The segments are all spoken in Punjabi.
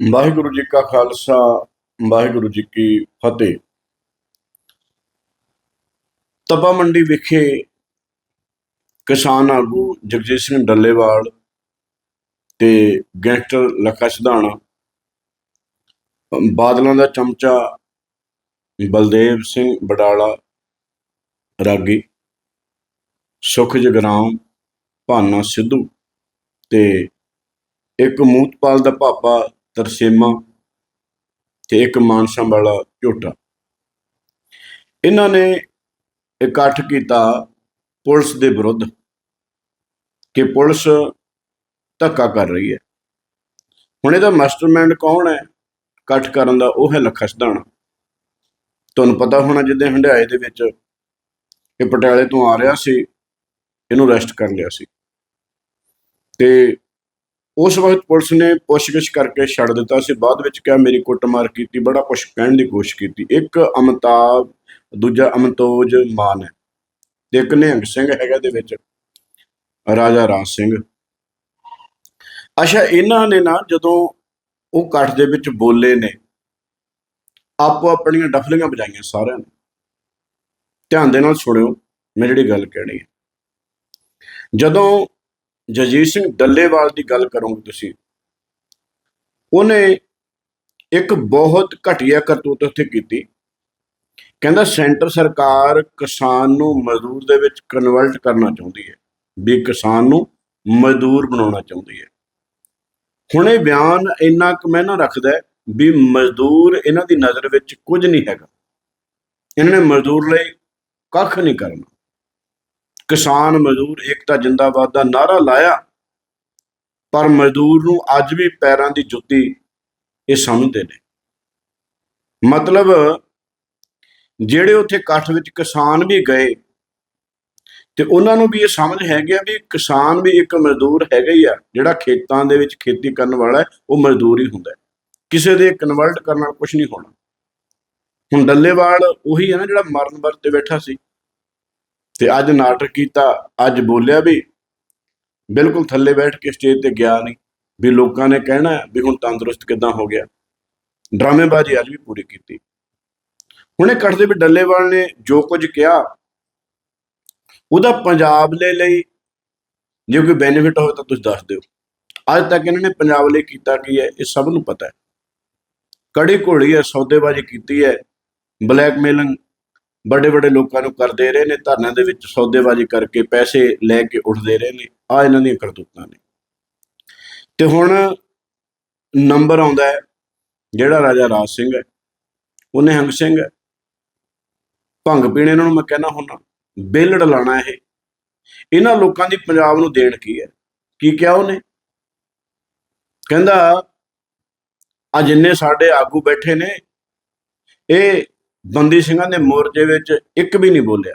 ਵਾਹਿਗੁਰੂ ਜੀ ਕਾ ਖਾਲਸਾ, ਵਾਹਿਗੁਰੂ ਜੀ ਕੀ ਫਤਿਹ। ਤਪਾ ਮੰਡੀ ਵਿਖੇ ਕਿਸਾਨ ਆਗੂ ਜਗਜੀਤ ਸਿੰਘ ਡੱਲੇਵਾਲ ਤੇ ਗੈਂਗਸਟਰ ਲੱਖਾ ਸਿਧਾਣਾ, ਬਾਦਲਾਂ ਦਾ ਚਮਚਾ ਬਲਦੇਵ ਸਿੰਘ ਬਡਾਲਾ, ਰਾਗੀ, ਸੁਖ ਜਗਰਾਮ ਭਾਨਾ ਸਿੱਧੂ ਤੇ ਇੱਕ ਮੂਤਪਾਲ ਦਾ ਪਾਪਾ ਤਰਸੇਮਾ ਤੇ ਇੱਕ ਮਾਨਸਾ ਵਾਲਾ ਝੋਟਾ। ਇਹਨਾਂ ਨੇ ਇਕੱਠ ਕੀਤਾ ਪੁਲਿਸ ਦੇ ਵਿਰੁੱਧ ਕਿ ਪੁਲਿਸ ਧੱਕਾ ਕਰ ਰਹੀ ਹੈ। ਹੁਣ ਇਹਦਾ ਮਾਸਟਰਮਾਈਂਡ ਕੌਣ ਹੈ? ਇਕੱਠ ਕਰਨ ਦਾ ਉਹ ਹੈ ਲੱਖਾ ਦਾਣਾ ਤੁਹਾਨੂੰ ਪਤਾ ਹੋਣਾ ਜਿੱਦਾਂ ਹੰਡਾਏ ਦੇ ਵਿੱਚ ਇਹ ਪਟਿਆਲੇ ਤੋਂ ਆ ਰਿਹਾ ਸੀ, ਇਹਨੂੰ ਅਰੈਸਟ ਕਰ ਲਿਆ ਸੀ। ਤੇ ਉਸ ਵਕਤ ਪੁਲਿਸ ਨੇ ਪੁੱਛਗਿੱਛ ਕਰਕੇ ਛੱਡ ਦਿੱਤਾ ਸੀ। ਬਾਅਦ ਵਿੱਚ ਕਿਹਾ, ਮੇਰੀ ਕੁੱਟਮਾਰ ਕੀਤੀ, ਬੜਾ ਕੁਝ ਕਹਿਣ ਦੀ ਕੋਸ਼ਿਸ਼ ਕੀਤੀ। ਇੱਕ ਅਮਤਾਬ, ਦੂਜਾ ਅਮਤੋਜ ਮਾਨ ਹੈ। ਤੇ ਇੱਕ ਨਿਹੰਗ ਸਿੰਘ ਹੈਗਾ ਦੇ ਵਿੱਚ, ਰਾਜਾ ਰਾਜ ਸਿੰਘ। ਅੱਛਾ, ਇਹਨਾਂ ਨੇ ਨਾ ਜਦੋਂ ਉਹ ਇਕੱਠ ਦੇ ਵਿੱਚ ਬੋਲੇ ਨੇ, ਆਪੋ ਆਪਣੀਆਂ ਡਫਲੀਆਂ ਵਜਾਈਆਂ ਸਾਰਿਆਂ ਨੇ। ਧਿਆਨ ਦੇ ਨਾਲ ਸੁਣਿਓ, ਮੈਂ ਜਿਹੜੀ ਗੱਲ ਕਹਿਣੀ ਹੈ। ਜਦੋਂ ਜਗਜੀਤ ਸਿੰਘ ਡੱਲੇਵਾਲ ਦੀ ਗੱਲ ਕਰੋਗੇ ਤੁਸੀਂ। ਉਹਨੇ ਇੱਕ ਬਹੁਤ ਘਟੀਆ ਕਰਤੂਤ ਉੱਥੇ ਕੀਤੀ। ਕਹਿੰਦਾ, ਸੈਂਟਰ ਸਰਕਾਰ ਕਿਸਾਨ ਨੂੰ ਮਜ਼ਦੂਰ ਦੇ ਵਿੱਚ ਕਨਵਰਟ ਕਰਨਾ ਚਾਹੁੰਦੀ ਹੈ। ਵੀ ਕਿਸਾਨ ਨੂੰ ਮਜ਼ਦੂਰ ਬਣਾਉਣਾ ਚਾਹੁੰਦੀ ਹੈ। ਹੁਣ ਇਹ ਬਿਆਨ ਇੰਨਾ ਕੁ ਮੈਂ ਰੱਖਦਾ ਹੈ ਵੀ ਮਜ਼ਦੂਰ ਇਹਨਾਂ ਦੀ ਨਜ਼ਰ ਵਿੱਚ ਕੁਝ ਨਹੀਂ ਹੈਗਾ। ਇਹਨਾਂ ਨੇ ਮਜ਼ਦੂਰ ਲਈ ਕੱਖ ਨਹੀਂ ਕਰਨਾ। ਕਿਸਾਨ ਮਜ਼ਦੂਰ ਏਕਤਾ ਜਿੰਦਾਬਾਦ ਦਾ ਨਾਰਾ ਲਾਇਆ, ਪਰ ਮਜ਼ਦੂਰ ਨੂੰ ਅੱਜ ਵੀ ਪੈਰਾਂ ਦੀ ਜੁੱਤੀ ਇਹ ਸਮਝਦੇ ਨੇ। ਮਤਲਬ ਜਿਹੜੇ ਉੱਥੇ ਇਕੱਠ ਵਿੱਚ ਕਿਸਾਨ ਵੀ ਗਏ ਤੇ ਉਹਨਾਂ ਨੂੰ ਵੀ ਇਹ ਸਮਝ ਹੈਗੀ ਆ ਵੀ ਕਿਸਾਨ ਵੀ ਇੱਕ ਮਜ਼ਦੂਰ ਹੈਗਾ ਹੀ ਆ, ਜਿਹੜਾ ਖੇਤਾਂ ਦੇ ਵਿੱਚ ਖੇਤੀ ਕਰਨ ਵਾਲਾ ਹੈ, ਉਹ ਮਜ਼ਦੂਰ ਹੀ ਹੁੰਦਾ ਹੈ। ਕਿਸੇ ਦੇ ਕਨਵਰਟ ਕਰਨ ਨਾਲ ਕੁਝ ਨਹੀਂ ਹੋਣਾ। ਹੁਣ ਡੱਲੇਵਾਲ ਉਹੀ ਹੈ ਨਾ ਜਿਹੜਾ ਮਰਨ ਵਰ ਬੈਠਾ ਸੀ। ਤੇ ਅੱਜ ਨਾਟਕ ਕੀਤਾ, ਅੱਜ ਬੋਲਿਆ ਵੀ, ਬਿਲਕੁਲ ਥੱਲੇ ਬੈਠ ਕੇ ਸਟੇਜ ਤੇ ਗਿਆ ਨਹੀਂ, ਵੀ ਲੋਕਾਂ ਨੇ ਕਹਿਣਾ ਵੀ ਹੁਣ ਤੰਦਰੁਸਤ ਕਿਦਾਂ ਹੋ ਗਿਆ। ਡਰਾਮੇਬਾਜ਼ੀ ਅੱਜ ਵੀ ਪੂਰੀ ਕੀਤੀ। ਹੁਣ ਇਹ ਕੱਟਦੇ ਵੀ ਡੱਲੇਵਾਲ ਨੇ ਜੋ ਕੁਝ ਕਿਹਾ, ਉਹਦਾ ਪੰਜਾਬ ਦੇ ਲਈ। ਜੇ ਕੋਈ ਬੈਨੀਫਿਟ ਹੋਵੇ ਤਾਂ ਤੁਸੀਂ ਦੱਸ ਦਿਓ। ਅੱਜ ਤੱਕ ਇਹਨਾਂ ਨੇ ਪੰਜਾਬ ਲਈ ਕੀਤਾ ਕੀ ਹੈ, ਇਹ ਸਭ ਨੂੰ ਪਤਾ ਹੈ। ਕੜੀ ਘੋੜੀ ਹੈ, ਸੌਦੇਬਾਜ਼ੀ ਕੀਤੀ ਹੈ ਬਲੈਕਮੇਲਿੰਗ ਵੱਡੇ ਵੱਡੇ ਲੋਕਾਂ ਨੂੰ ਕਰਦੇ ਰਹੇ ਨੇ ਧਰਨਿਆਂ ਦੇ ਵਿੱਚ ਸੌਦੇਬਾਜ਼ੀ ਕਰਕੇ ਪੈਸੇ ਲੈ ਕੇ ਉੱਠਦੇ ਰਹੇ ਨੇ। ਆ ਇਹਨਾਂ ਦੀਆਂ ਕਰਤੂਤਾਂ ਨੇ। ਤੇ ਹੁਣ ਨੰਬਰ ਆਉਂਦਾ ਹੈ, ਜਿਹੜਾ ਰਾਜਾ ਰਾਜ ਸਿੰਘ ਹੈ ਉਹ ਨਿਹੰਗ ਸਿੰਘ ਹੈ। ਭੰਗ ਪੀਣੇ ਇਹਨਾਂ ਨੂੰ ਮੈਂ ਕਹਿਣਾ ਹੁੰਦਾ, ਬਿੱਲ ਡਲਾਣਾ ਇਹ। ਇਹਨਾਂ ਲੋਕਾਂ ਦੀ ਪੰਜਾਬ ਨੂੰ ਦੇਣ ਕੀ ਹੈ? ਕੀ ਕਿਹਾ ਉਹਨੇ? ਕਹਿੰਦਾ ਆ ਜਿੰਨੇ ਸਾਡੇ ਆਗੂ ਬੈਠੇ ਨੇ, ਇਹ ਬੰਦੀ ਸਿੰਘਾਂ ਦੇ ਮੋਰਚੇ ਵਿੱਚ ਇੱਕ ਵੀ ਨਹੀਂ ਬੋਲਿਆ।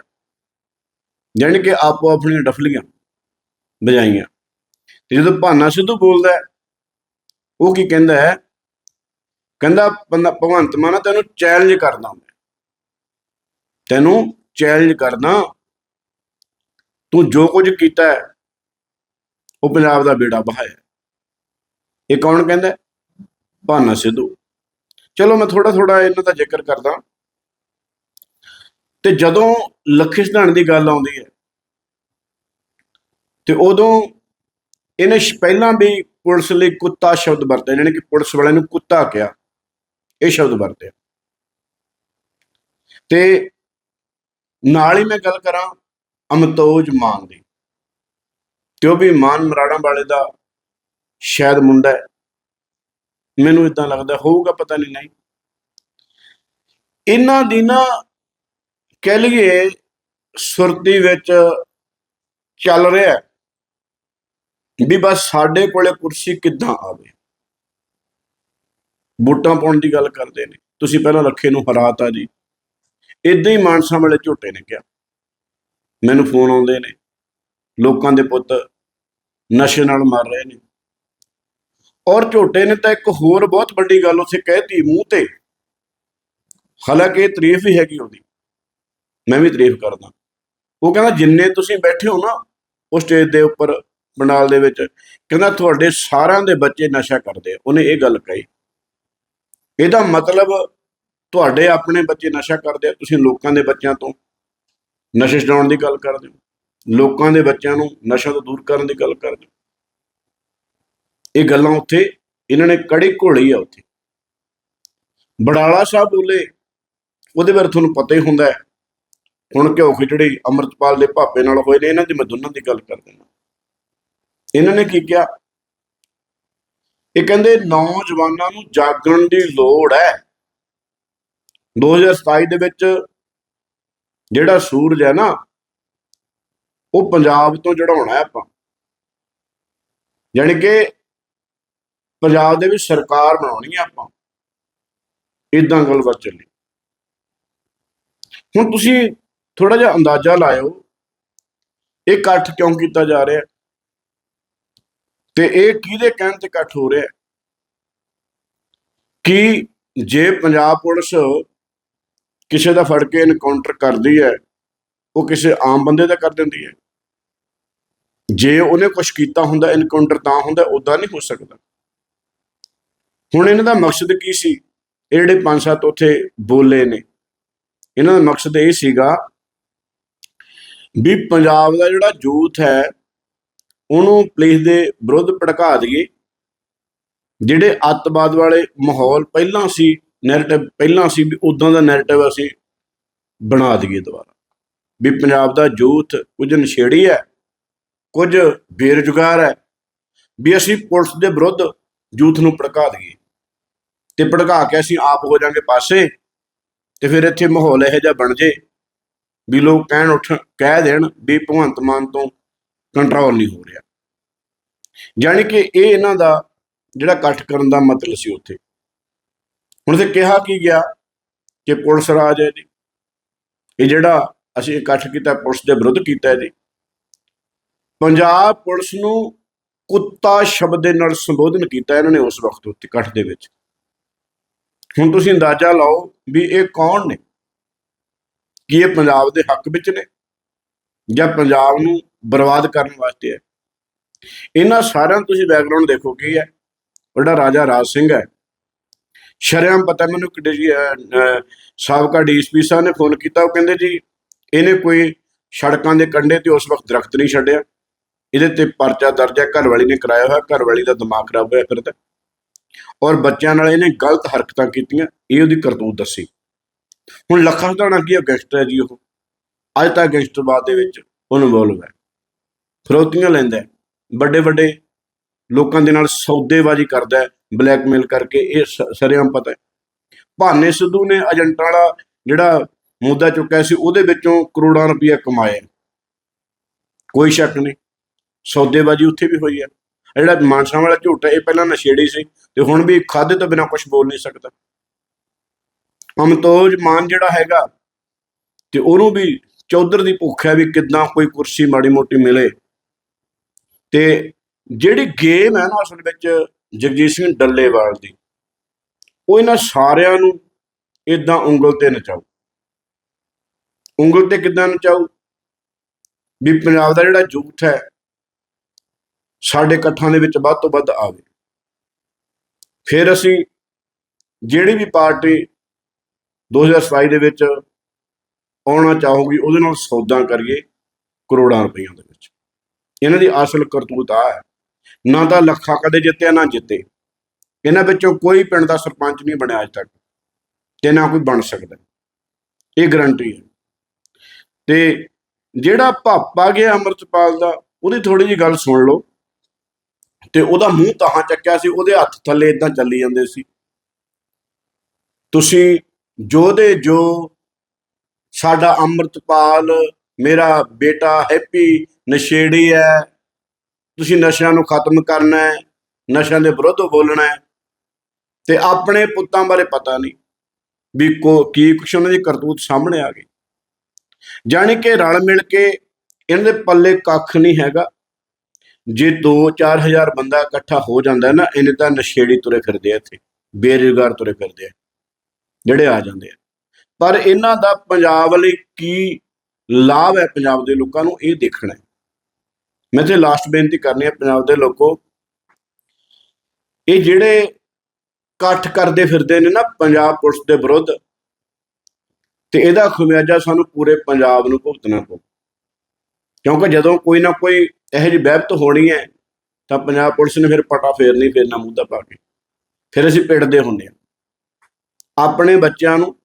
ਜਾਣੀ ਕਿ ਆਪੋ ਆਪਣੀਆਂ ਡਫਲੀਆਂ ਵਜਾਈਆਂ। ਤੇ ਜਦੋਂ ਭਾਨਾ ਸਿੱਧੂ ਬੋਲਦਾ ਉਹ ਕੀ ਕਹਿੰਦਾ ਹੈ? ਕਹਿੰਦਾ ਬੰਦਾ ਭਗਵੰਤ ਮਾਨ ਤੈਨੂੰ ਚੈਲੰਜ ਕਰਦਾ ਮੈਂ ਤੈਨੂੰ ਚੈਲੰਜ ਕਰਦਾ ਤੂੰ ਜੋ ਕੁਝ ਕੀਤਾ ਹੈ, ਉਹ ਪੰਜਾਬ ਦਾ ਬੇੜਾ ਬਹਾਇਆ ਇਹ ਕੌਣ ਕਹਿੰਦਾ ਭਾਨਾ ਸਿੱਧੂ। ਚਲੋ, ਮੈਂ ਥੋੜਾ ਥੋੜਾ ਇਹਨਾਂ ਦਾ ਜ਼ਿਕਰ ਕਰਦਾ ਤੇ ਜਦੋਂ ਲੱਖੀ ਸਿਧਾਣ ਦੀ ਗੱਲ ਆਉਂਦੀ ਹੈ, ਤੇ ਉਦੋਂ ਇਹਨੇ ਪਹਿਲਾਂ ਵੀ ਪੁਲਿਸ ਲਈ ਕੁੱਤਾ ਸ਼ਬਦ ਵਰਤਿਆ ਜਾਣੀ ਕਿ ਪੁਲਿਸ ਵਾਲਿਆਂ ਨੂੰ ਕੁੱਤਾ ਕਿਹਾ, ਇਹ ਸ਼ਬਦ ਵਰਤਿਆ ਤੇ ਨਾਲ ਹੀ ਮੈਂ ਗੱਲ ਕਰਾਂ ਅਮਤੋਜ ਮਾਨ ਦੀ, ਤੇ ਉਹ ਵੀ ਮਾਨ ਮਰਾੜਾਂ ਵਾਲੇ ਦਾ ਸ਼ਾਇਦ ਮੁੰਡਾ ਹੈ। ਮੈਨੂੰ ਇਦਾਂ ਲੱਗਦਾ, ਹੋਊਗਾ ਪਤਾ ਨਹੀਂ ਨਹੀਂ। ਇਹਨਾਂ ਦੀ ਨਾ ਕਹਿ ਲਈਏ ਸੁਰਤੀ ਵਿੱਚ ਚੱਲ ਰਿਹਾ ਵੀ ਬਸ ਸਾਡੇ ਕੋਲੇ ਕੁਰਸੀ ਕਿੱਦਾਂ ਆਵੇ। ਵੋਟਾਂ ਪਾਉਣ ਦੀ ਗੱਲ ਕਰਦੇ ਨੇ। ਤੁਸੀਂ ਪਹਿਲਾਂ ਰੱਖੇ ਨੂੰ ਹਰਾਤਾ ਜੀ। ਇਦਾਂ ਹੀ ਮਾਨਸਾ ਵਾਲੇ ਝੋਟੇ ਨੇ ਕਿਹਾ। ਮੈਨੂੰ ਫੋਨ ਆਉਂਦੇ ਨੇ। ਲੋਕਾਂ ਦੇ ਪੁੱਤ ਨਸ਼ੇ ਨਾਲ ਮਰ ਰਹੇ ਨੇ। ਔਰ ਝੋਟੇ ਨੇ ਤਾਂ ਇੱਕ ਹੋਰ ਬਹੁਤ ਵੱਡੀ ਗੱਲ ਉੱਥੇ ਕਹਿਤੀ ਮੂੰਹ ਤੇ। ਹਾਲਾਂਕਿ ਇਹ ਤਾਰੀਫ ਹੀ ਹੈਗੀ ਉਹਦੀ। ਮੈਂ ਵੀ ਤਾਰੀਫ ਕਰਦਾ। ਉਹ ਕਹਿੰਦਾ, ਜਿੰਨੇ ਤੁਸੀਂ ਬੈਠੇ ਹੋ ਨਾ, ਉਹ ਸਟੇਜ ਦੇ ਉੱਪਰ, ਬੰਡਾਲ ਦੇ ਵਿੱਚ, ਕਹਿੰਦਾ, ਤੁਹਾਡੇ ਸਾਰਿਆਂ ਦੇ ਬੱਚੇ ਨਸ਼ਾ ਕਰਦੇ ਆ। ਉਹਨੇ ਇਹ ਗੱਲ ਕਹੀ। ਇਹਦਾ ਮਤਲਬ, ਤੁਹਾਡੇ ਆਪਣੇ ਬੱਚੇ ਨਸ਼ਾ ਕਰਦੇ ਆ, ਤੁਸੀਂ ਲੋਕਾਂ ਦੇ ਬੱਚਿਆਂ ਤੋਂ ਨਸ਼ੇ ਛਡਾਉਣ ਦੀ ਗੱਲ ਕਰਦੇ ਹੋ। ਲੋਕਾਂ ਦੇ ਬੱਚਿਆਂ ਨੂੰ ਨਸ਼ਾ ਤੋਂ ਦੂਰ ਕਰਨ ਦੀ ਗੱਲ ਕਰਦੇ ਹੋ। ਇਹ ਗੱਲਾਂ ਉੱਥੇ, ਇਹਨਾਂ ਨੇ ਕੜੀ ਘੋਲੀ ਆ ਉੱਥੇ। ਬੜਾਲਾ ਸਾਹਿਬ ਬੋਲੇ, ਉਹਦੇ ਬਾਰੇ ਤੁਹਾਨੂੰ ਪਤਾ ਹੀ ਹੁੰਦਾ ਹੈ। ਹੁਣ ਘਿਓ ਖਿਚੜੀ ਅੰਮ੍ਰਿਤਪਾਲ ਦੇ ਭਾਪੇ ਨਾਲ ਹੋਏ ਨੇ, ਇਹਨਾਂ ਦੀ ਮੈਂ ਦੋਨਾਂ ਦੀ ਗੱਲ ਕਰ ਦਿੰਦਾ। ਇਹਨਾਂ ਨੇ ਕੀ ਕਿਹਾ? ਇਹ ਕਹਿੰਦੇ, ਨੌਜਵਾਨਾਂ ਨੂੰ ਜਾਗਣ ਦੀ ਲੋੜ ਹੈ। 2027 ਦੇ ਵਿੱਚ ਜਿਹੜਾ ਸੂਰਜ ਹੈ ਨਾ, ਉਹ ਪੰਜਾਬ ਤੋਂ ਚੜਾਉਣਾ ਹੈ ਆਪਾਂ। ਯਾਨੀ ਕਿ ਪੰਜਾਬ ਦੇ ਵਿੱਚ ਸਰਕਾਰ ਬਣਾਉਣੀ ਹੈ ਆਪਾਂ। ਇਦਾਂ ਗੱਲਬਾਤ ਚੱਲੀ। ਹੁਣ ਤੁਸੀਂ ਥੋੜਾ ਜਿਹਾ ਅੰਦਾਜ਼ਾ ਲਾਇਓ, ਇਹ ਇਕੱਠ ਕਿਉਂ ਕੀਤਾ ਜਾ ਰਿਹਾ ਤੇ ਇਹ ਕਿਹਦੇ ਕਹਿਣ ਤੇ ਇਕੱਠ ਹੋ ਰਿਹਾ ਕਿ ਜੇ ਪੰਜਾਬ ਪੁਲਿਸ ਕਿਸੇ ਦਾ ਫੜ ਕੇ ਇਨਕਾਊਂਟਰ ਕਰਦੀ ਹੈ, ਉਹ ਕਿਸੇ ਆਮ ਬੰਦੇ ਦਾ ਕਰ ਦਿੰਦੀ ਹੈ। ਜੇ ਉਹਨੇ ਕੁਝ ਕੀਤਾ ਹੁੰਦਾ ਇਨਕਾਊਂਟਰ ਤਾਂ ਹੁੰਦਾ ਉਦਾਂ ਨਹੀਂ ਹੋ ਸਕਦਾ। ਹੁਣ ਇਹਨਾਂ ਦਾ ਮਕਸਦ ਕੀ ਸੀ? ਇਹ ਜਿਹੜੇ ਪੰਜ ਸੱਤ ਉੱਥੇ ਬੋਲੇ ਨੇ। ਇਹਨਾਂ ਦਾ ਮਕਸਦ ਇਹ ਸੀਗਾ ਵੀ ਪੰਜਾਬ ਦਾ ਜਿਹੜਾ ਯੂਥ ਹੈ, ਉਹਨੂੰ ਪੁਲਿਸ ਦੇ ਵਿਰੁੱਧ ਭੜਕਾ ਦਈਏ। ਜਿਹੜੇ ਅੱਤਵਾਦ ਵਾਲੇ ਮਾਹੌਲ ਪਹਿਲਾਂ ਸੀ ਨੈਰੇਟਿਵ ਪਹਿਲਾਂ ਸੀ, ਵੀ ਉਦਾਂ ਦਾ ਨੈਰੇਟਿਵ ਅਸੀਂ ਬਣਾ ਦਈਏ ਦੁਬਾਰਾ। ਵੀ ਪੰਜਾਬ ਦਾ ਯੂਥ ਕੁਝ ਨਸ਼ੇੜੀ ਹੈ, ਕੁਝ ਬੇਰੁਜ਼ਗਾਰ ਹੈ, ਵੀ ਅਸੀਂ ਪੁਲਿਸ ਦੇ ਵਿਰੁੱਧ ਯੂਥ ਨੂੰ ਭੜਕਾ ਦਈਏ। ਤੇ ਭੜਕਾ ਕੇ ਅਸੀਂ ਆਪ ਹੋ ਜਾਾਂਗੇ ਪਾਸੇ, ਤੇ ਫਿਰ ਇੱਥੇ ਮਾਹੌਲ ਇਹੋ ਜਿਹਾ ਬਣ ਜੇ ਵੀ ਲੋਕ ਕਹਿਣ ਉੱਠ, ਕਹਿ ਦੇਣ ਵੀ ਭਗਵੰਤ ਮਾਨ ਤੋਂ ਕੰਟਰੋਲ ਨਹੀਂ ਹੋ ਰਿਹਾ। ਯਾਨੀ ਕਿ ਇਹ ਇਹਨਾਂ ਦਾ ਜਿਹੜਾ ਇਕੱਠ ਕਰਨ ਦਾ ਮਤਲਬ ਸੀ ਉੱਥੇ। ਹੁਣ ਤੇ ਕਿਹਾ ਕੀ ਗਿਆ ਕਿ ਪੁਲਿਸ ਰਾਜ ਹੈ ਜੀ। ਇਹ ਜਿਹੜਾ ਅਸੀਂ ਇਕੱਠ ਕੀਤਾ, ਪੁਲਿਸ ਦੇ ਵਿਰੁੱਧ ਕੀਤਾ ਜੀ। ਪੰਜਾਬ ਪੁਲਿਸ ਨੂੰ ਕੁੱਤਾ ਸ਼ਬਦ ਦੇ ਨਾਲ ਸੰਬੋਧਨ ਕੀਤਾ ਇਹਨਾਂ ਨੇ ਉਸ ਵਕਤ ਉੱਤੇ ਇਕੱਠ ਦੇ ਵਿੱਚ। ਹੁਣ ਤੁਸੀਂ ਅੰਦਾਜ਼ਾ ਲਾਓ ਵੀ ਇਹ ਕੌਣ ਨੇ? ਕੀ ਇਹ ਪੰਜਾਬ ਦੇ ਹੱਕ ਵਿੱਚ ਨੇ? ਜਾਂ ਪੰਜਾਬ ਨੂੰ ਬਰਬਾਦ ਕਰਨ ਵਾਸਤੇ ਹੈ? ਇਹਨਾਂ ਸਾਰਿਆਂ ਦਾ ਤੁਸੀਂ ਬੈਕਗ੍ਰਾਉਂਡ ਦੇਖੋ ਕੀ ਹੈ। ਉਹਦਾ ਰਾਜਾ ਰਾਜ ਸਿੰਘ ਹੈ। ਸ਼ਰਿਆਮ ਪਤਾ ਮੈਨੂੰ ਕਿੱਡੇ ਜੀ ਅਹ, ਅਹ, ਸਾਬਕਾ ਡੀਐਸਪੀ ਸਾਹਿਬ ਨੇ ਫੋਨ ਕੀਤਾ। ਉਹ ਕਹਿੰਦੇ ਜੀ ਇਹਨੇ ਕੋਈ ਸੜਕਾਂ ਦੇ ਕੰਢੇ ਤੇ ਉਸ ਵਕਤ ਦਰਖਤ ਨਹੀਂ ਛੱਡਿਆ। ਇਹਦੇ ਤੇ ਪਰਚਾ ਦਰਜ ਹੈ। ਘਰ ਵਾਲੀ ਨੇ ਕਰਾਇਆ ਹੋਇਆ। ਘਰ ਵਾਲੀ ਦਾ ਦਿਮਾਗ ਖਰਾਬ ਹੋਇਆ ਫਿਰਦਾ। ਔਰ ਬੱਚਿਆਂ ਨਾਲ ਇਹਨੇ ਗਲਤ ਹਰਕਤਾਂ ਕੀਤੀਆਂ। ਇਹ ਉਹਦੀ ਕਰਤੂਤ ਦੱਸੀ। ਹੁਣ ਲੱਖਾਂ ਸਦਾਣਾ ਕੀ ਗੈਂਗਸਟਰ ਹੈ ਜੀ ਉਹ। ਅੱਜ ਤੱਕ ਗੈਂਗਸਟਰਵਾਦ ਦੇ ਵਿੱਚ ਉਹ ਇਨਵੋਲਵ ਹੈ। ਫਰੋਤੀਆਂ ਲੈਂਦਾ ਵੱਡੇ ਵੱਡੇ ਲੋਕਾਂ ਦੇ ਨਾਲ ਸੌਦੇਬਾਜ਼ੀ ਕਰਦਾ ਹੈ, ਬਲੈਕਮੇਲ ਕਰਕੇ, ਇਹ ਸ- ਸਰੇਆਮ ਪਤਾ ਹੈ। ਭਾਨੇ ਸਿੱਧੂ ਨੇ ਏਜੰਟਾਂ ਵਾਲਾ ਜਿਹੜਾ ਮੁੱਦਾ ਚੁੱਕਿਆ ਸੀ, ਉਹਦੇ ਵਿੱਚੋਂ ਕਰੋੜਾਂ ਰੁਪਏ ਕਮਾਏ ਕੋਈ ਸ਼ੱਕ ਨਹੀਂ, ਸੌਦੇਬਾਜ਼ੀ ਉੱਥੇ ਵੀ ਹੋਈ ਹੈ। ਜਿਹੜਾ ਮਾਨਸਾ ਵਾਲਾ ਝੂਠ ਹੈ, ਇਹ ਪਹਿਲਾਂ ਨਸ਼ੇੜੀ ਸੀ ਤੇ ਹੁਣ ਵੀ ਖਾਦੇ ਤੋਂ ਬਿਨਾ ਕੁਝ ਬੋਲ ਨਹੀਂ ਸਕਦਾ। ਅਮਤੋਜ ਮਾਨ ਜਿਹੜਾ ਹੈਗਾ ਤੇ ਉਹਨੂੰ ਵੀ ਚੌਧਰ ਦੀ ਭੁੱਖ ਹੈ ਵੀ ਕਿਦਾਂ ਕੋਈ ਕੁਰਸੀ ਮਾੜੀ ਮੋਟੀ ਮਿਲੇ। ਤੇ ਜਿਹੜੀ ਗੇਮ ਹੈ ਨਾ ਅਸਲ ਵਿੱਚ ਜਗਜੀਤ ਸਿੰਘ ਡੱਲੇਵਾਲ ਦੀ, ਉਹ ਇਹਨਾਂ ਸਾਰਿਆਂ ਨੂੰ ਇਦਾਂ ਉਂਗਲ ਤੇ ਨਚਾਉ ਉਂਗਲ ਤੇ ਕਿਦਾਂ ਨਚਾਉ ਵੀ ਪੰਜਾਬ ਦਾ ਜਿਹੜਾ ਯੂਥ ਹੈ, ਸਾਡੇ ਇਕੱਠਾਂ ਦੇ ਵਿੱਚ ਵੱਧ ਤੋਂ ਵੱਧ ਆਵੇ। ਫਿਰ ਅਸੀਂ ਜਿਹੜੀ ਵੀ ਪਾਰਟੀ 2027 ਦੇ ਵਿੱਚ ਆਉਣਾ ਚਾਹੋਗੀ, ਉਹਦੇ ਨਾਲ ਸੌਦਾ ਕਰੀਏ ਕਰੋੜਾਂ ਰੁਪਈਆਂ ਦੇ ਵਿੱਚ। ਇਹਨਾਂ ਦੀ ਅਸਲ ਕਰਤੂਤ ਆ ਹੈ, ਨਾ ਤਾਂ ਲੱਖਾਂ ਕਦੇ ਜਿੱਤਿਆ ਨਾ ਜਿੱਤੇ। ਇਹਨਾਂ ਵਿੱਚੋਂ ਕੋਈ ਪਿੰਡ ਦਾ ਸਰਪੰਚ ਨਹੀਂ ਬਣਿਆ ਅਜ ਤੱਕ, ਤੇ ਨਾ ਕੋਈ ਬਣ ਸਕਦਾ। ਇਹ ਗਰੰਟੀ ਹੈ। ਤੇ ਜਿਹੜਾ ਭਾਪਾ ਗਿਆ ਅੰਮ੍ਰਿਤਪਾਲ ਦਾ, ਉਹਦੀ ਥੋੜੀ ਜੀ ਗੱਲ ਸੁਣ ਲਓ। ਤੇ ਉਹਦਾ ਮੂੰਹ ਤਾਹਾਂ ਚੱਕਿਆ ਸੀ, ਉਹਦੇ ਹੱਥ ਥੱਲੇ ਇਦਾਂ ਚੱਲੀ ਜਾਂਦੇ ਸੀ। ਤੁਸੀਂ ਜੋ ਦੇ ਜੋ ਸਾਡਾ ਅੰਮ੍ਰਿਤਪਾਲ, ਮੇਰਾ ਬੇਟਾ ਹੈਪੀ ਨਸ਼ੇੜੀ ਹੈ, ਤੁਸੀਂ ਨਸ਼ਿਆਂ ਨੂੰ ਖਤਮ ਕਰਨਾ ਹੈ, ਨਸ਼ਿਆਂ ਦੇ ਵਿਰੁੱਧ ਬੋਲਣਾ ਹੈ ਤੇ ਆਪਣੇ ਪੁੱਤਾਂ ਬਾਰੇ ਪਤਾ ਨਹੀਂ ਵੀ ਕੋ, ਕੀ ਕੁਛ ਉਹਨਾਂ ਦੀ ਕਰਤੂਤ ਸਾਹਮਣੇ ਆ ਗਈ। ਜਾਣੀ ਕਿ ਰਲ ਮਿਲ ਕੇ ਇਹਨਾਂ ਦੇ ਪੱਲੇ ਕੱਖ ਨਹੀਂ ਹੈਗਾ। ਜੇ 2-4000 ਬੰਦਾ ਇਕੱਠਾ ਹੋ ਜਾਂਦਾ ਨਾ, ਇਹਨੇ ਤਾਂ ਨਸ਼ੇੜੀ ਤੁਰੇ ਫਿਰਦੇ ਆ ਇੱਥੇ, ਬੇਰੁਜ਼ਗਾਰ ਤੁਰੇ ਫਿਰਦੇ ਆ। ਜਿਹੜੇ ਆ ਜਾਂਦੇ ਆ। ਪਰ ਇਹਨਾਂ ਦਾ ਪੰਜਾਬ ਲਈ ਕੀ ਲਾਭ ਹੈ ਪੰਜਾਬ ਦੇ ਲੋਕਾਂ ਨੂੰ ਇਹ ਦੇਖਣਾ ਹੈ। ਮੈਂ ਤੇ ਲਾਸਟ ਬੇਨਤੀ ਕਰਨੀ ਹੈ ਪੰਜਾਬ ਦੇ ਲੋਕੋ, ਇਹ ਜਿਹੜੇ ਇਕੱਠ ਕਰਦੇ ਫਿਰਦੇ ਨੇ ਨਾ ਪੰਜਾਬ ਪੁਲਿਸ ਦੇ ਵਿਰੁੱਧ, ਤੇ ਇਹਦਾ ਖਮਿਆਜਾ ਸਾਨੂੰ ਪੂਰੇ ਪੰਜਾਬ ਨੂੰ ਭੁਗਤਣਾ ਪਊ। ਕਿਉਂਕਿ ਜਦੋਂ ਕੋਈ ਨਾ ਕੋਈ ਇਹੋ ਜਿਹੀ ਵਹਿਬਤ ਹੋਣੀ ਹੈ, ਤਾਂ ਪੰਜਾਬ ਪੁਲਿਸ ਨੇ ਫਿਰ ਪਟਾ ਫੇਰਨੀ ਨਹੀਂ ਫੇਰਨਾ ਮੁੱਦਾ ਪਾ ਕੇ। ਫਿਰ ਅਸੀਂ ਪਿੜਦੇ ਹੁੰਦੇ ਹਾਂ। ਆਪਣੇ ਬੱਚਿਆਂ ਨੂੰ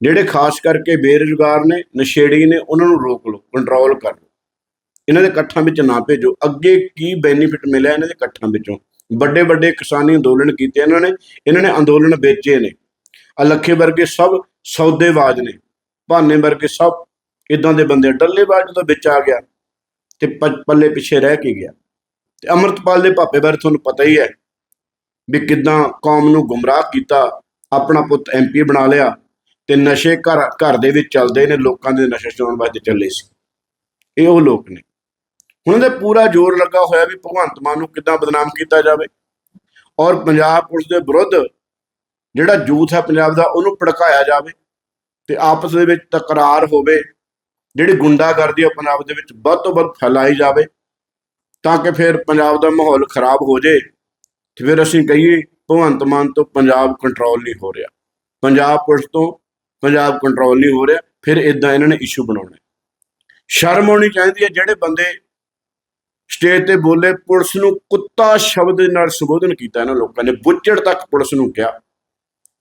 ਜਿਹੜੇ ਖਾਸ ਕਰਕੇ ਬੇਰੁਜ਼ਗਾਰ ਨੇ, ਨਸ਼ੇੜੀ ਨੇ, ਉਹਨਾਂ ਨੂੰ ਰੋਕ ਲਓ ਕੰਟਰੋਲ ਕਰ ਲਓ। ਇਹਨਾਂ ਦੇ ਇਕੱਠਾਂ ਵਿੱਚ ਨਾ ਭੇਜੋ। ਅੱਗੇ ਕੀ ਬੈਨੀਫਿਟ ਮਿਲਿਆ ਇਹਨਾਂ ਦੇ ਇਕੱਠਾਂ ਵਿੱਚੋਂ? ਵੱਡੇ ਵੱਡੇ ਕਿਸਾਨੀ ਅੰਦੋਲਨ ਕੀਤੇ ਇਹਨਾਂ ਨੇ ਇਹਨਾਂ ਨੇ ਅੰਦੋਲਨ ਵੇਚੇ ਨੇ। ਅਲੱਖੇ ਵਰਗੇ ਸਭ ਸੌਦੇਬਾਜ਼ ਨੇ, ਭਾਨੇ ਵਰਗੇ ਸਭ ਇਦਾਂ ਦੇ ਬੰਦੇ ਡੱਲੇਬਾਜ਼ ਜਦੋਂ ਵਿੱਚ ਆ ਗਿਆ ਤੇ ਪੱਲੇ ਪਿੱਛੇ ਰਹਿ ਕੇ ਗਿਆ। ਤੇ ਅਮਰਤਪਾਲ ਦੇ ਭਾਪੇ ਬਾਰੇ ਤੁਹਾਨੂੰ ਪਤਾ ਹੀ ਹੈ ਵੀ ਕਿਦਾਂ ਕੌਮ ਨੂੰ ਗੁੰਮਰਾਹ ਕੀਤਾ। ਆਪਣਾ ਪੁੱਤ ਐਮਪੀ ਬਣਾ ਲਿਆ ਤੇ ਨਸ਼ੇ ਘਰ ਘਰ ਦੇ ਵਿੱਚ ਚੱਲਦੇ ਨੇ, ਲੋਕਾਂ ਦੇ ਨਸ਼ੇ ਛਡਾਉਣ ਵਾਸਤੇ ਚੱਲੇ ਸੀ। ਇਹ ਉਹ ਲੋਕ ਨੇ। ਹੁਣ ਇਹਦੇ ਪੂਰਾ ਜ਼ੋਰ ਲੱਗਾ ਹੋਇਆ ਵੀ ਭਗਵੰਤ ਮਾਨ ਨੂੰ ਕਿੱਦਾਂ ਬਦਨਾਮ ਕੀਤਾ ਜਾਵੇ। ਔਰ ਪੰਜਾਬ ਪੁਲਿਸ ਦੇ ਵਿਰੁੱਧ ਜਿਹੜਾ ਯੂਥ ਹੈ ਪੰਜਾਬ ਦਾ, ਉਹਨੂੰ ਭੜਕਾਇਆ ਜਾਵੇ ਤੇ ਆਪਸ ਦੇ ਵਿੱਚ ਤਕਰਾਰ ਹੋਵੇ, ਜਿਹੜੀ ਗੁੰਡਾਗਰਦੀ ਹੈ ਪੰਜਾਬ ਦੇ ਵਿੱਚ ਵੱਧ ਤੋਂ ਵੱਧ ਫੈਲਾਈ ਜਾਵੇ ਤਾਂ ਕਿ ਫਿਰ ਪੰਜਾਬ ਦਾ ਮਾਹੌਲ ਖਰਾਬ ਹੋ ਜੇ ਤੇ ਫਿਰ ਅਸੀਂ ਕਹੀਏ ਭਗਵੰਤ ਮਾਨ ਤੋਂ ਪੰਜਾਬ ਕੰਟਰੋਲ ਨਹੀਂ ਹੋ ਰਿਹਾ। ਪੰਜਾਬ ਪੁਲਿਸ ਤੋਂ ਪੰਜਾਬ ਕੰਟਰੋਲ ਨਹੀਂ ਹੋ ਰਿਹਾ, ਫਿਰ ਇਦਾਂ ਇਹਨਾਂ ਨੇ ਇਸ਼ੂ ਬਣਾਉਣਾ। ਸ਼ਰਮ ਆਉਣੀ ਚਾਹੀਦੀ ਹੈ ਜਿਹੜੇ ਬੰਦੇ ਸਟੇਜ ਤੇ ਬੋਲੇ, ਪੁਲਿਸ ਨੂੰ ਕੁੱਤਾ ਸ਼ਬਦ ਨਾਲ ਸੰਬੋਧਨ ਕੀਤਾ ਇਹਨਾਂ ਲੋਕਾਂ ਨੇ, ਬੁੱਚੜ ਤੱਕ ਪੁਲਿਸ ਨੂੰ ਕਿਹਾ।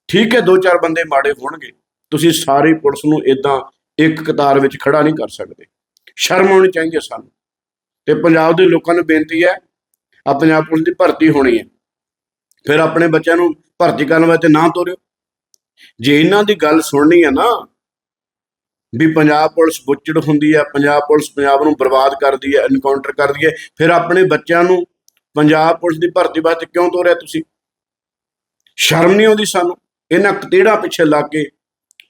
ਠੀਕ ਹੈ, ਦੋ ਚਾਰ ਬੰਦੇ ਮਾੜੇ ਹੋਣਗੇ, ਤੁਸੀਂ ਸਾਰੀ ਪੁਲਿਸ ਨੂੰ ਇਦਾਂ ਇੱਕ ਕਤਾਰ ਵਿੱਚ ਖੜਾ ਨਹੀਂ ਕਰ ਸਕਦੇ। ਸ਼ਰਮ ਆਉਣੀ ਚਾਹੀਦੀ ਹੈ ਸਾਨੂੰ। ਤੇ ਪੰਜਾਬ ਦੇ ਲੋਕਾਂ ਨੂੰ ਬੇਨਤੀ ਹੈ ਆ ਪੰਜਾਬ ਪੁਲਿਸ ਦੀ ਭਰਤੀ ਹੋਣੀ ਹੈ। ਫਿਰ ਆਪਣੇ ਬੱਚਿਆਂ ਨੂੰ ਭਰਤੀ ਕਰਨ ਵਾਸਤੇ ਨਾ ਤੋਰਿਓ। ਜੇ ਇਹਨਾਂ ਦੀ ਗੱਲ ਸੁਣਨੀ ਹੈ ਨਾ, ਵੀ ਪੰਜਾਬ ਪੁਲਿਸ ਬੁੱਚੜ ਹੁੰਦੀ ਹੈ, ਪੰਜਾਬ ਪੁਲਿਸ ਪੰਜਾਬ ਨੂੰ ਬਰਬਾਦ ਕਰਦੀ ਹੈ ਐਨਕਾਊਂਟਰ ਕਰਦੀ ਹੈ, ਫਿਰ ਆਪਣੇ ਬੱਚਿਆਂ ਨੂੰ ਪੰਜਾਬ ਪੁਲਿਸ ਦੀ ਭਰਤੀ ਵਾਸਤੇ ਕਿਉਂ ਤੋਰਿਆ ਤੁਸੀਂ? ਸ਼ਰਮ ਨਹੀਂ ਆਉਂਦੀ ਸਾਨੂੰ? ਇਹਨਾਂ ਕਤੇੜਾ ਪਿੱਛੇ ਲੱਗ ਕੇ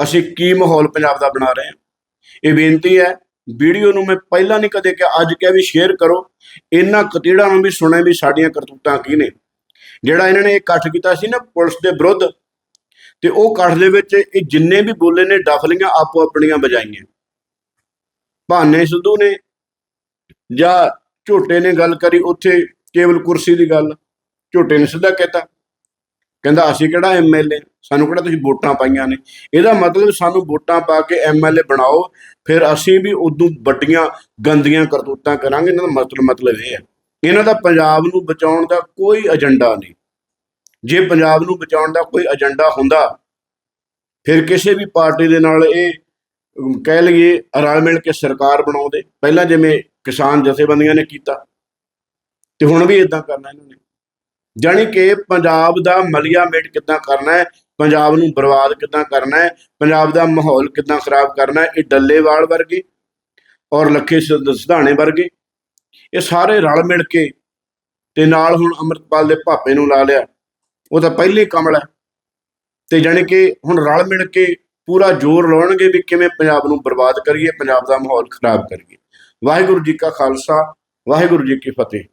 ਅਸੀਂ ਕੀ ਮਾਹੌਲ ਪੰਜਾਬ ਦਾ ਬਣਾ ਰਹੇ ਹਾਂ? ਇਹ ਬੇਨਤੀ ਹੈ, ਵੀਡੀਓ ਨੂੰ ਮੈਂ ਪਹਿਲਾਂ ਨਹੀਂ ਕਦੇ ਕਿਹਾ, ਅੱਜ ਕਿਹਾ ਵੀ ਸ਼ੇਅਰ ਕਰੋ। ਇਹਨਾਂ ਕਤੇੜਾ ਨੂੰ ਵੀ ਸੁਣੇ ਵੀ ਸਾਡੀਆਂ ਕਰਤੂਤਾਂ ਕੀ ਨੇ? ਜਿਹੜਾ ਇਹਨਾਂ ਨੇ ਇਹ ਇਕੱਠ ਕੀਤਾ ਸੀ ਨਾ ਪੁਲਿਸ ਦੇ ਵਿਰੁੱਧ, ਤੇ ਉਹ ਇਕੱਠ ਦੇ ਵਿੱਚ ਇਹ ਜਿੰਨੇ ਵੀ ਬੋਲੇ ਨੇ ਡਫਲੀਆਂ ਆਪੋ ਆਪਣੀਆਂ ਵਜਾਈਆਂ। ਭਾਨੇ ਸਿੱਧੂ ਨੇ ਜਾਂ ਝੋਟੇ ਨੇ ਗੱਲ ਕਰੀ, ਉੱਥੇ ਕੇਵਲ ਕੁਰਸੀ ਦੀ ਗੱਲ, ਝੋਟੇ ਨੇ ਸਿੱਧਾ ਕਹਿਤਾ। ਕਹਿੰਦਾ, ਅਸੀਂ ਕਿਹੜਾ ਐਮਐਲਏ ਸਾਨੂੰ ਕਿਹੜਾ ਤੁਸੀਂ ਵੋਟਾਂ ਪਾਈਆਂ ਨੇ? ਇਹਦਾ ਮਤਲਬ ਸਾਨੂੰ ਵੋਟਾਂ ਪਾ ਕੇ ਐਮਐਲਏ ਬਣਾਓ, ਫਿਰ ਅਸੀਂ ਵੀ ਉਦੋਂ ਵੱਡੀਆਂ ਗੰਦੀਆਂ ਕਰਤੂਤਾਂ ਕਰਾਂਗੇ। ਇਹਨਾਂ ਦਾ ਮਤਲਬ ਮਤਲਬ ਇਹ ਹੈ। ਇਹਨਾਂ ਦਾ ਪੰਜਾਬ ਨੂੰ ਬਚਾਉਣ ਦਾ ਕੋਈ ਏਜੰਡਾ ਨਹੀਂ। ਜੇ ਪੰਜਾਬ ਨੂੰ ਬਚਾਉਣ ਦਾ ਕੋਈ ਏਜੰਡਾ ਹੁੰਦਾ, ਫਿਰ ਕਿਸੇ ਵੀ ਪਾਰਟੀ ਦੇ ਨਾਲ ਇਹ ਕਹਿ ਲਈਏ ਰਲ ਮਿਲ ਕੇ ਸਰਕਾਰ ਬਣਾਉਂਦੇ। ਪਹਿਲਾਂ ਜਿਵੇਂ ਕਿਸਾਨ ਜਥੇਬੰਦੀਆਂ ਨੇ ਕੀਤਾ, ਤੇ ਹੁਣ ਵੀ ਇਦਾਂ ਕਰਨਾ ਇਹਨਾਂ ਨੇ। ਜਾਣੀ ਕਿ ਪੰਜਾਬ ਦਾ ਮਲੀਆ ਮੇਟ ਕਿੱਦਾਂ ਕਰਨਾ ਹੈ, ਪੰਜਾਬ ਨੂੰ ਬਰਬਾਦ ਕਿੱਦਾਂ ਕਰਨਾ ਹੈ, ਪੰਜਾਬ ਦਾ ਮਾਹੌਲ ਕਿੱਦਾਂ ਖਰਾਬ ਕਰਨਾ ਹੈ, ਇਹ ਡੱਲੇਵਾਲ ਵਰਗੇ ਔਰ ਲੱਖੇ ਸਿਧ- ਸਿਧਾਣੇ ਵਰਗੇ ਇਹ ਸਾਰੇ ਰਲ ਮਿਲ ਕੇ ਤੇ ਨਾਲ ਹੁਣ ਅੰਮ੍ਰਿਤਪਾਲ ਦੇ ਭਾਪੇ ਨੂੰ ਲਾ ਲਿਆ। ਉਹ ਤਾਂ ਪਹਿਲੇ ਕਮਲ ਹੈ। ਤੇ ਜਾਣੀ ਕਿ ਹੁਣ ਰਲ ਮਿਲ ਕੇ ਪੂਰਾ ਜ਼ੋਰ ਲਾਉਣਗੇ ਵੀ ਕਿਵੇਂ ਪੰਜਾਬ ਨੂੰ ਬਰਬਾਦ ਕਰੀਏ, ਪੰਜਾਬ ਦਾ ਮਾਹੌਲ ਖਰਾਬ ਕਰੀਏ। ਵਾਹਿਗੁਰੂ ਜੀ ਕਾ ਖਾਲਸਾ, ਵਾਹਿਗੁਰੂ ਜੀ ਕੀ ਫਤਿਹ।